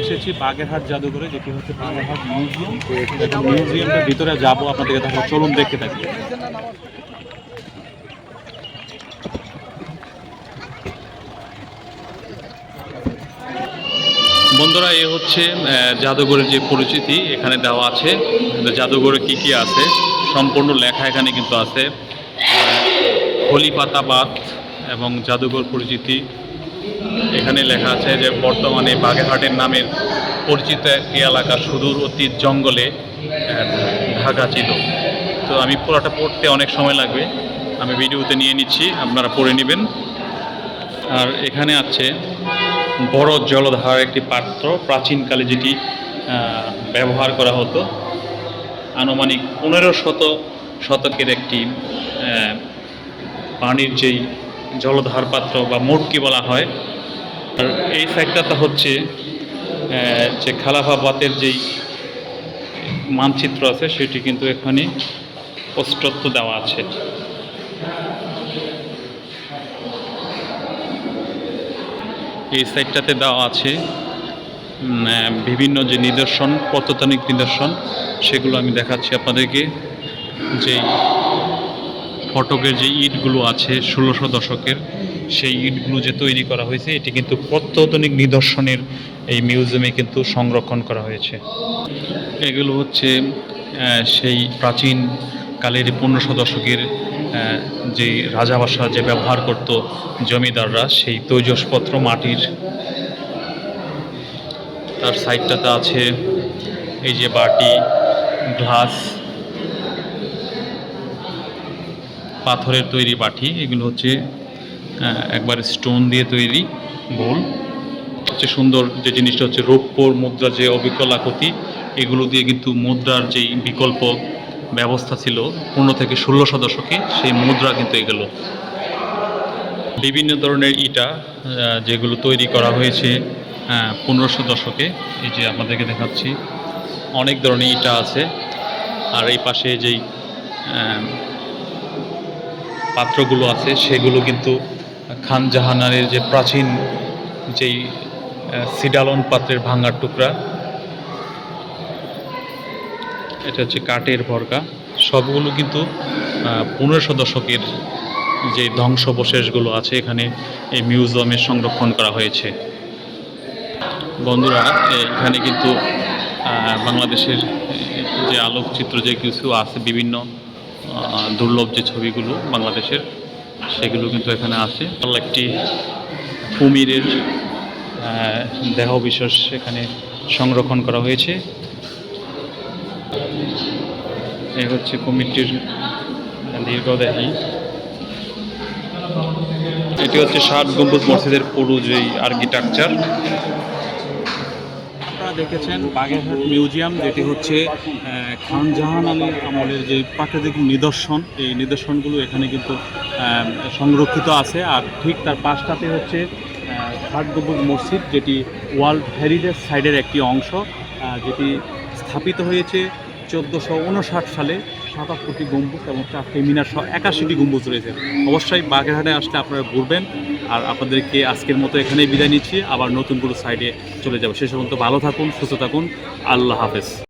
এসেছি বাগেরহাট জাদুঘরে, যেটি হচ্ছে বাগেরহাট মিউজিয়াম এবং মিউজিয়ামটার ভিতরে যাব আপনাদেরকে তাহলে চলুন দেখতে থাকি। বন্ধুরা, এ হচ্ছে জাদুঘরের যে পরিচিতি এখানে দেওয়া আছে। জাদুঘরে কি কি আছে? সম্পূর্ণ লেখা এখানে কিন্তু আছে। হলি পাতাবাদ এবং জাদুঘর পরিচিতি। এখানে লেখা আছে যে বর্তমানে বাগেরহাটের নামের পরিচিত একটি এলাকা সুদূর অতীত জঙ্গলে ঢাকা ছিল তো আমি পুরোটা পড়তে অনেক সময় লাগবে। আমি ভিডিওতে নিয়ে নিচ্ছি, আপনারা পড়ে নেবেন। আর এখানে আছে, বড় জলধার একটি পাত্র, প্রাচীনকালে যেটি ব্যবহার করা হতো। আনুমানিক পনেরো শত শতকের একটি পানির যেই জলধার পাত্র বা মটকি বলা হয়। আর এই সাইডটাতে হচ্ছে যে খালাফাবাদের যেই মানচিত্র আছে, সেটি কিন্তু এখানে স্পষ্টত্ব দেওয়া আছে। এই সাইডটাতে দেওয়া আছে বিভিন্ন যে নিদর্শন, প্রত্নতাত্ত্বিক নিদর্শন, সেগুলো আমি দেখাচ্ছি আপনাদেরকে। যে ফটকের যে ইটগুলো আছে ষোলোশো দশকের, সেই ইটগুলো যে তৈরি করা হয়েছে, এটি কিন্তু প্রত্নতাত্ত্বিক নিদর্শনের এই মিউজিয়ামে কিন্তু সংরক্ষণ করা হয়েছে। এগুলো হচ্ছে সেই প্রাচীন কালের পনেরোশো দশকের যে রাজাবাসা যে ব্যবহার করত জমিদাররা, সেই তৈজসপত্র মাটির। তার সাইডটাতে আছে এই যে বাটি, গ্লাস পাথরের তৈরি বাটি এগুলো হচ্ছে একবার স্টোন দিয়ে তৈরি বোল। হচ্ছে সুন্দর যে জিনিসটা হচ্ছে রৌপ্যর মুদ্রার যে অবিকলাকতি এগুলো দিয়ে কিন্তু মুদ্রার যেই বিকল্প ব্যবস্থা ছিল, পনেরো থেকে ষোলোশো দশকে সেই মুদ্রা কিন্তু এগুলো। বিভিন্ন ধরনের ইটা যেগুলো তৈরি করা হয়েছে পনেরোশো দশকে, এই যে আপনাদেরকে দেখাচ্ছি, অনেক ধরনের ইটা আছে। আর এই পাশে যেই পাত্রগুলো আছে, সেগুলো কিন্তু খান জাহানারের যে প্রাচীন যেই সিডালন পাত্রের ভাঙার টুকরা, এটা হচ্ছে কাঠের ভরকা সবগুলো কিন্তু পনেরোশো দশকের যে ধ্বংসাবশেষগুলো আছে, এখানে এই মিউজিয়ামে সংরক্ষণ করা হয়েছে। বন্ধুরা, এখানে কিন্তু বাংলাদেশের যে আলোকচিত্র যে কিছু আছে, বিভিন্ন দুর্লভ যে ছবিগুলো বাংলাদেশের, সেগুলো কিন্তু এখানে আছে। একটি কুমিরের দেহ বিশেষ এখানে সংরক্ষণ করা হয়েছে। এই হচ্ছে কুমিরটির দীর্ঘদেহী। এটি হচ্ছে ষাট গম্বুজ মসজিদের পুরো যেই আর্কিটেকচার। আপনারা দেখেছেন বাগেরহাট মিউজিয়াম, যেটি হচ্ছে খানজাহান আলী আমলের যে প্রাকৃতিক নিদর্শন, এই নিদর্শনগুলো এখানে কিন্তু সংরক্ষিত আছে। আর ঠিক তার পাশটাতে হচ্ছে ষাট মসজিদ, যেটি ওয়ার্ল্ড হেরিটেজ সাইডের একটি অংশ যেটি স্থাপিত হয়েছে চোদ্দোশো সালে। সাতাত্তরটি গম্বুজ এবং চারটি মিনার সহ একাশিটি গম্বুজ রয়েছে। অবশ্যই বাগেরহাটে আসলে আপনারা ঘুরবেন। আর আপনাদেরকে আজকের মতো এখানেই বিদায় নিচ্ছি। আবার নতুন কোনো সাইডে চলে যাব। সে পর্যন্ত ভালো থাকুন, সুস্থ থাকুন। আল্লাহ হাফেজ।